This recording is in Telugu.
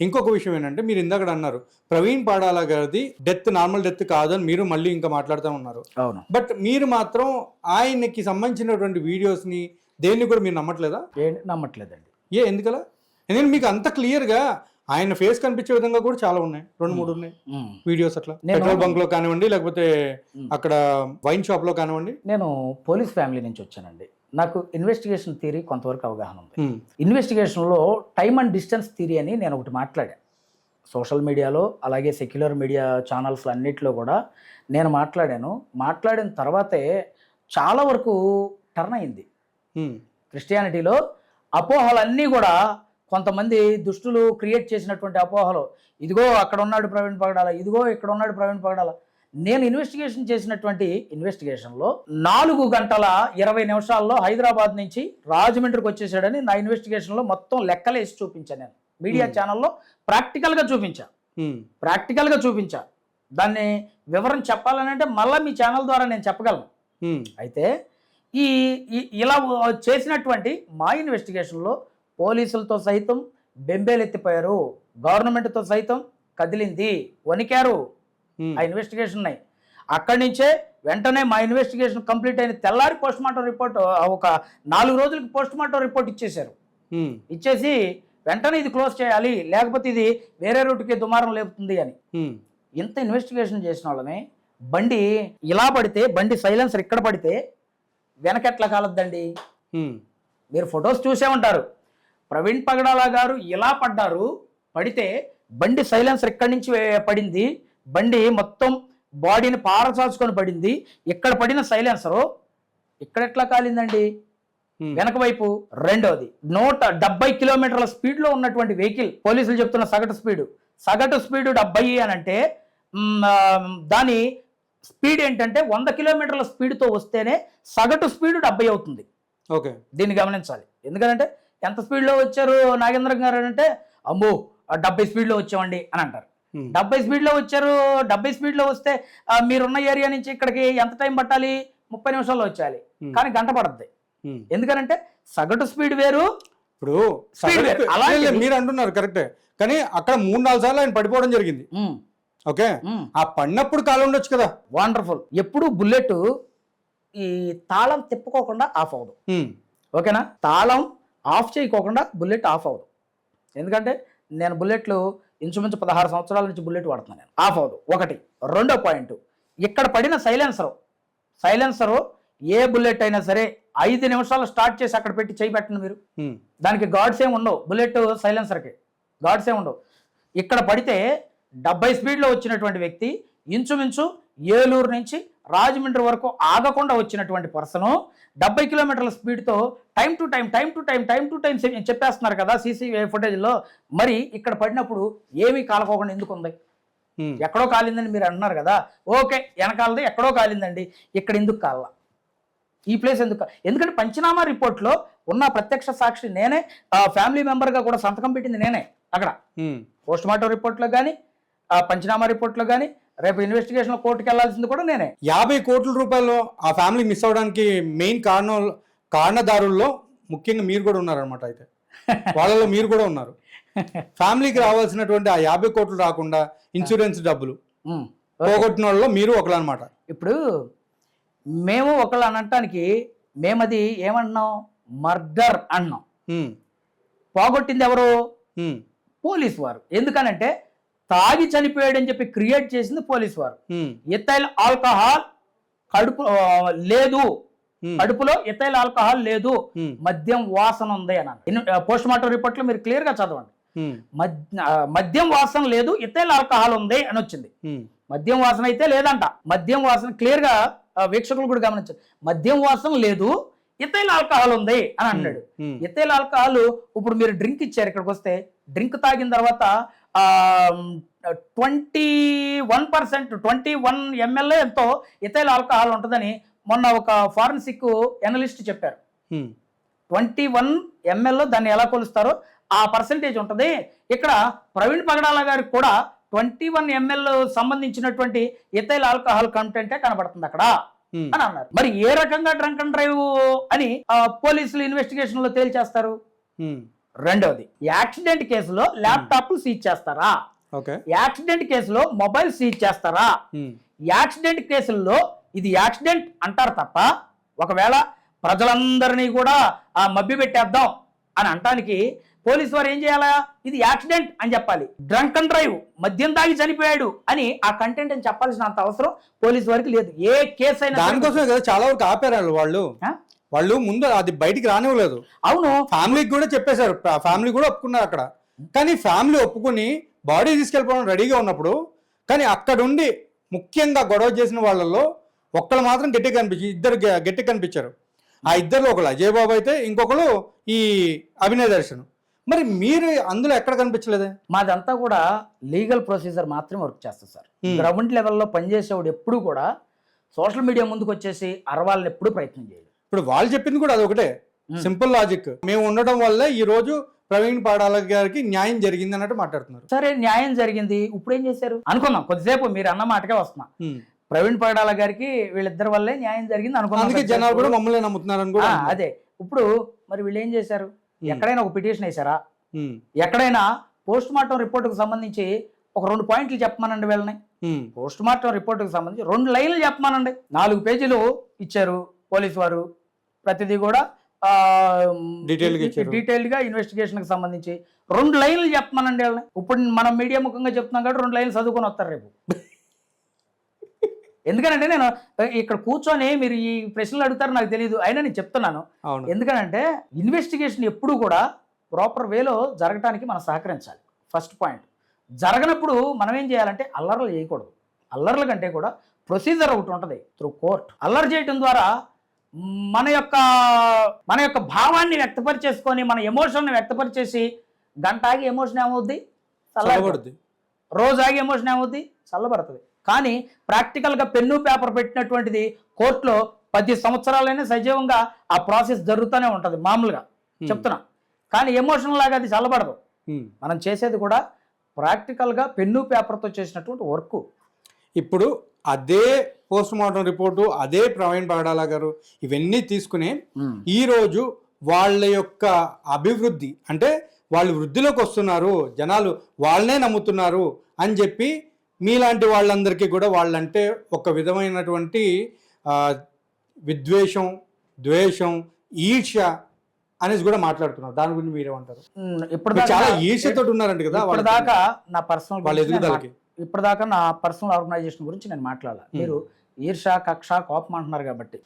ఇంకొక విషయం ఏంటంటే మీరు ఇందాక అన్నారు ప్రవీణ్ పాడాల గారిది డెత్ నార్మల్ డెత్ కాదని మీరు మళ్ళీ ఇంకా మాట్లాడుతూ ఉన్నారు. అవును. బట్ మీరు మాత్రం ఆయనకి సంబంధించినటువంటి వీడియోస్ని దేన్ని కూడా మీరు నమ్మట్లేదా? నమ్మట్లేదండి. ఏ ఎందుకలా? ఎందుకంటే మీకు అంత క్లియర్గా ఆయన ఫేస్ కనిపించే విధంగా కూడా చాలా ఉన్నాయి. రెండు మూడు ఉన్నాయి. వీడియోస్ అట్లా. పెట్రోల్ బంక్లో కానివ్వండి లేకపోతే. అక్కడ వైన్ షాప్లో కానివ్వండి. నేను పోలీస్ ఫ్యామిలీ నుంచి వచ్చానండి. నాకు ఇన్వెస్టిగేషన్ థియరీ కొంతవరకు అవగాహన ఉంది. ఇన్వెస్టిగేషన్లో టైమ్ అండ్ డిస్టెన్స్ థియరీ అని నేను ఒకటి మాట్లాడాను సోషల్ మీడియాలో అలాగే సెక్యులర్ మీడియా ఛానల్స్ అన్నిటిలో కూడా నేను మాట్లాడాను. మాట్లాడిన తర్వాతే చాలా వరకు టర్న్ అయింది. క్రిస్టియానిటీలో అపోహలన్నీ కూడా కొంతమంది దుష్టులు క్రియేట్ చేసినటువంటి అపోహలు. ఇదిగో అక్కడ ఉన్నాడు ప్రవీణ్ పగడాల ఇదిగో ఇక్కడ ఉన్నాడు ప్రవీణ్ పగడాల. నేను ఇన్వెస్టిగేషన్ చేసినటువంటి ఇన్వెస్టిగేషన్లో నాలుగు గంటల ఇరవై నిమిషాల్లో హైదరాబాద్ నుంచి రాజమండ్రికి వచ్చేసాడని నా ఇన్వెస్టిగేషన్లో మొత్తం లెక్కలేసి చూపించాను నేను. Media Hmm. ఛానల్లో ప్రాక్టికల్గా చూపించా. ప్రాక్టికల్గా చూపించా. దాన్ని వివరం చెప్పాలని అంటే మళ్ళీ మీ ఛానల్ ద్వారా నేను చెప్పగలను. ఉమ్, అయితే ఈ ఇలా చేసినటువంటి మా ఇన్వెస్టిగేషన్లో పోలీసులతో సైతం బెంబేలెత్తిపోయారు. గవర్నమెంట్తో సైతం కదిలింది. వణికారు. ఆ ఇన్వెస్టిగేషన్ ఉన్నాయి. అక్కడి నుంచే వెంటనే మా ఇన్వెస్టిగేషన్ కంప్లీట్ అయిన తెల్లారి పోస్ట్ మార్టం రిపోర్ట్ ఒక నాలుగు రోజులకి పోస్ట్ మార్టం రిపోర్ట్ ఇచ్చేశారు ఇచ్చేసి వెంటనే ఇది క్లోజ్ చేయాలి లేకపోతే ఇది వేరే రూట్కి దుమారం లేపుతుంది అని. ఇంత ఇన్వెస్టిగేషన్ చేసిన వాళ్ళమే బండి ఇలా పడితే బండి సైలెన్సర్ ఇక్కడ పడితే వెనకెట్లా కాలద్దండి? మీరు ఫొటోస్ చూసే ఉంటారు. ప్రవీణ్ పగడాల గారు ఇలా పడ్డారు పడితే బండి సైలెన్సర్ ఇక్కడి నుంచి పడింది. బండి మొత్తం బాడీని పారచాచుకొని పడింది. ఇక్కడ పడిన సైలెన్సరు? ఇక్కడ ఎట్లా కాలిందండి? వెనక వైపు రెండోది. నూట డెబ్బై కిలోమీటర్ల స్పీడ్లో ఉన్నటువంటి వెహికల్ పోలీసులు చెప్తున్న సగటు స్పీడు. సగటు స్పీడు డెబ్బై అని అంటే దాని స్పీడ్ ఏంటంటే వంద కిలోమీటర్ల స్పీడ్తో వస్తేనే సగటు స్పీడు డెబ్బై అవుతుంది. ఓకే. దీన్ని గమనించాలి. ఎందుకంటే ఎంత స్పీడ్లో వచ్చారు నాగేంద్ర గారు అంటే అమ్మో డెబ్బై స్పీడ్లో వచ్చామండి అని అంటారు. డెబ్బై స్పీడ్లో వచ్చారు. డెబ్బై స్పీడ్లో వస్తే మీరున్న ఏరియా నుంచి ఇక్కడికి ఎంత టైం పట్టాలి? ముప్పై నిమిషాల్లో వచ్చేయాలి. ఉమ్, కానీ గంట పడుతుంది ఉమ్. ఎందుకనంటే సగటు స్పీడ్ వేరు ఇప్పుడు లేదు, మీరు అంటున్నారు కరెక్టే. కానీ అక్కడ మూడు నాలుగు సార్లు ఆయన పడిపోవడం జరిగింది. ఓకే? ఆ పడినప్పుడు కాలు ఉండొచ్చు కదా. వండర్ఫుల్. ఎప్పుడు బుల్లెట్ ఈ తాళం తిప్పుకోకుండా ఆఫ్ అవ్వదు. ఓకేనా? తాళం ఆఫ్ చేయకోకుండా బుల్లెట్ ఆఫ్ అవ్వదు. ఎందుకంటే నేను బుల్లెట్లు ఇంచుమించు పదహారు సంవత్సరాల నుంచి బుల్లెట్ వాడుతున్నాను నేను. ఆఫ్ అవ్వదు. ఒకటి. రెండో పాయింట్. ఇక్కడ పడిన సైలెన్సరు. సైలెన్సరు ఏ బుల్లెట్ అయినా సరే ఐదు నిమిషాలు స్టార్ట్ చేసి అక్కడ పెట్టి చేయి పెట్టండి మీరు. దానికి గాడ్స్ ఏమి ఉండవు. బుల్లెట్ సైలెన్సర్కి. గాడ్స్ ఏమి ఉండవు. ఇక్కడ పడితే డెబ్బై స్పీడ్లో వచ్చినటువంటి వ్యక్తి ఇంచుమించు ఏలూరు నుంచి రాజమండ్రి వరకు ఆగకుండా వచ్చినటువంటి పర్సను డెబ్బై కిలోమీటర్ల స్పీడ్తో time to time time to time time to time చెప్పేస్తున్నారు కదా సీసీ ఫుటేజ్లో. మరి ఇక్కడ పడినప్పుడు ఏమీ కాలకోకుండా ఎందుకు ఉంది? ఎక్కడో కాలిందని మీరు అంటున్నారు కదా. ఓకే వెనకాలది ఎక్కడో కాలిందండి. ఇక్కడ ఎందుకు కాల ఈ ప్లేస్ ఎందుకు ఎందుకంటే పంచనామా రిపోర్ట్లో ఉన్న ప్రత్యక్ష సాక్షి నేనే ఆ ఫ్యామిలీ మెంబర్గా కూడా సంతకం పెట్టింది నేనే అక్కడ. పోస్ట్ మార్టం రిపోర్ట్లో కానీ పంచనామా రిపోర్ట్లో కానీ రేపు ఇన్వెస్టిగేషన్ కోర్టుకి వెళ్ళాల్సింది కూడా నేనే. యాభై కోట్ల రూపాయలు ఆ ఫ్యామిలీ మిస్ అవడానికి మెయిన్ కారణం కారణదారుల్లో ముఖ్యంగా మీరు కూడా ఉన్నారనమాట అయితే. వాళ్ళలో మీరు కూడా ఉన్నారు. ఫ్యామిలీకి రావాల్సినటువంటి ఆ యాభై కోట్లు రాకుండా ఇన్సూరెన్స్ డబ్బులు. పోగొట్టిన వాళ్ళలో మీరు ఒకరు అనమాట ఇప్పుడు మేము ఒకళ్ళు అనటానికి మేమది ఏమన్నాం మర్డర్ అన్నాం. పోగొట్టింది ఎవరు? పోలీస్ వారు. ఎందుకనంటే తాగి చనిపోయాడని చెప్పి క్రియేట్ చేసింది పోలీస్ వారు. ఇథైల్ ఆల్కహాల్ కడుపు లేదు. కడుపులో ఇథైల్ ఆల్కహాల్ లేదు. మద్యం వాసన ఉంది అని పోస్ట్ మార్టం రిపోర్ట్లో మీరు క్లియర్గా చదవండి మద్యం వాసన లేదు ఇథైల్ ఆల్కహాల్ ఉంది అని వచ్చింది. మద్యం వాసన అయితే లేదంట. మద్యం వాసన క్లియర్గా వీక్షకులు కూడా గమనించారు. మద్యం వాసన లేదు ఇథైల్ ఆల్కహాల్ ఉంది అని అన్నాడు. ఇథైల్ ఆల్కహాల్ ఇప్పుడు మీరు డ్రింక్ ఇచ్చారు ఇక్కడికి వస్తే డ్రింక్ తాగిన తర్వాత twenty one percent twenty one MLA ఎంతో ఇథైల్ ఆల్కహాల్ ఉంటుందని మొన్న ఒక ఫారెన్సిక్ ఎనలిస్ట్ చెప్పారు. ట్వంటీ వన్ ఎంఎల్లో దాన్ని ఎలా కొలుస్తారో ఆ పర్సంటేజ్ ఉంటుంది. ఇక్కడ ప్రవీణ్ పగడాల గారికి కూడా ట్వంటీ వన్ ఎంఎల్ సంబంధించినటువంటి ఇథైల్ ఆల్కహాల్ కంటెంటే కనబడుతుంది అక్కడ అని అన్నారు. మరి ఏ రకంగా డ్రంక్ అండ్ డ్రైవ్ అని పోలీసులు ఇన్వెస్టిగేషన్లో తేల్చేస్తారు? రెండవది యాక్సిడెంట్ కేసులో ల్యాప్టాప్ సీజ్ చేస్తారా? ఓకే. యాక్సిడెంట్ కేసులో మొబైల్ సీజ్ చేస్తారా? ఉమ్, యాక్సిడెంట్ కేసుల్లో ఇది యాక్సిడెంట్ అంటారు తప్ప ఒకవేళ ప్రజలందరినీ కూడా ఆ మభ్య పెట్టేద్దాం అని అంటానికి పోలీసు వారు ఏం చేయాలా? ఇది యాక్సిడెంట్ అని చెప్పాలి. డ్రంక్ అండ్ డ్రైవ్ మద్యం తాగి చనిపోయాడు అని ఆ కంటెంట్ అని చెప్పాల్సిన అంత అవసరం పోలీసు వారికి లేదు. ఏ కేసు అయినా దానికోసమే కదా చాలా వరకు ఆపారు వాళ్ళు. వాళ్ళు ముందు అది బయటికి రానివ్వలేదు. అవును. ఫ్యామిలీకి కూడా చెప్పేశారు. ఫ్యామిలీ కూడా ఒప్పుకున్నారు అక్కడ. కానీ ఫ్యామిలీ ఒప్పుకుని బాడీ తీసుకెళ్ళిపోవడం రెడీగా ఉన్నప్పుడు కానీ అక్కడుండి ముఖ్యంగా గొడవ చేసిన వాళ్ళల్లో ఒక్కళ్ళు మాత్రం గట్టిగా కనిపించి ఇద్దరు గ- గట్టిగా కనిపించారు. ఆ ఇద్దరిలో ఒకళ్ళు అజయ్ బాబు అయితే ఇంకొకరు ఈ అభినయ్ దర్శన్. మరి మీరు అందులో ఎక్కడ కనిపించలేదే? మాదంతా కూడా లీగల్ ప్రొసీజర్ మాత్రమే వర్క్ చేస్తుంది సార్. Hmm. గ్రౌండ్ లెవెల్లో పనిచేసేవాడు ఎప్పుడు కూడా సోషల్ మీడియా ముందుకు వచ్చేసి అరవాలని ఎప్పుడు ప్రయత్నం చేయడు ఇప్పుడు వాళ్ళు చెప్పింది కూడా అదొకటే. సింపుల్ లాజిక్ మేము ఉండడం వల్ల ఈ రోజు ప్రవీణ్ పాడాల గారికి న్యాయం జరిగింది అన్నట్టు మాట్లాడుతున్నారు సరే న్యాయం జరిగింది ఇప్పుడు ఏం చేశారు అనుకుందాం కొద్దిసేపు మీరు అన్న మాటకే వస్తున్నా. ప్రవీణ్ పగడాల గారికి వీళ్ళిద్దరి వల్లే న్యాయం జరిగింది అనుకున్నాం అందుకే. జనాలు కూడా మమ్మల్ని ఆ, అంటున్నారు. అదే ఇప్పుడు మరి వీళ్ళు ఏం చేశారు. ఎక్కడైనా ఒక పిటిషన్ వేశారా. ఎక్కడైనా పోస్ట్ మార్టం రిపోర్టుకు సంబంధించి ఒక రెండు పాయింట్లు చెప్పమనండి వీళ్ళని. పోస్ట్ మార్టం రిపోర్టుకు సంబంధించి రెండు లైన్లు చెప్పమనండి నాలుగు పేజీలు ఇచ్చారు పోలీసు వారు ప్రతిదీ కూడా ఆ, Detail గా ఇచ్చారు. డీటెయిల్గా ఇన్వెస్టిగేషన్కి సంబంధించి. రెండు లైన్లు చెప్పమనండి వాళ్ళని. ఇప్పుడు మనం మీడియా ముఖంగా చెప్తున్నాం కాబట్టి రెండు లైన్లు చదువుకొని వస్తారు రేపు. ఎందుకంటే నేను ఇక్కడ కూర్చొని మీరు ఈ ప్రశ్నలు అడుగుతారు నాకు తెలియదు అయినా నేను చెప్తున్నాను. ఎందుకనంటే ఇన్వెస్టిగేషన్ ఎప్పుడు కూడా ప్రాపర్ వేలో జరగటానికి మనం సహకరించాలి. ఫస్ట్ పాయింట్ జరగనప్పుడు మనం ఏం చేయాలంటే అల్లర్లు చేయకూడదు. అల్లర్ల కంటే కూడా ప్రొసీజర్ ఒకటి ఉంటుంది త్రూ కోర్ట్ అల్లరి చేయటం ద్వారా మన యొక్క మన యొక్క భావాన్ని వ్యక్తపరిచేసుకొని మన ఎమోషన్ని వ్యక్తపరిచేసి గంట ఆగి ఎమోషన్ ఏమవుద్ది? చల్లబడుద్ది. రోజు ఆగి ఎమోషన్ ఏమవుద్ది? చల్లబడుతుంది. కానీ ప్రాక్టికల్గా పెన్ను పేపర్ పెట్టినటువంటిది కోర్టులో పది సంవత్సరాలైనా సజీవంగా ఆ ప్రాసెస్ జరుగుతూనే ఉంటుంది మామూలుగా. చెప్తున్నా. కానీ ఎమోషనల్ లాగా అది చల్లబడదు. మనం చేసేది కూడా ప్రాక్టికల్గా పెన్ను పేపర్తో చేసినటువంటి వర్క్. ఇప్పుడు అదే పోస్ట్ మార్టం రిపోర్టు అదే ప్రవీణ్ పగడాల గారు ఇవన్నీ తీసుకుని ఈ రోజు వాళ్ళ యొక్క అభివృద్ధి అంటే వాళ్ళు వృద్ధిలోకి వస్తున్నారు జనాలు వాళ్ళనే నమ్ముతున్నారు అని చెప్పి మీలాంటి వాళ్ళందరికీ కూడా వాళ్ళంటే ఒక విధమైనటువంటి విద్వేషం ద్వేషం ఈర్ష్య అనేసి కూడా మాట్లాడుతున్నారు. దాని గురించి మీరేమంటారు? ఇప్పుడు చాలా ఈర్ష్యతో ఉన్నారంట కదా ఇప్పుడు వాళ్ళ దాకా నా పర్సనల్ వాళ్ళ ఎదుగుదలకి. ఇప్పుడు దాకా నా పర్సనల్ ఆర్గనైజేషన్ గురించి నేను మాట్లాడాలి? మీరు ఈర్ష కక్ష కోపం అంటున్నారు కాబట్టి.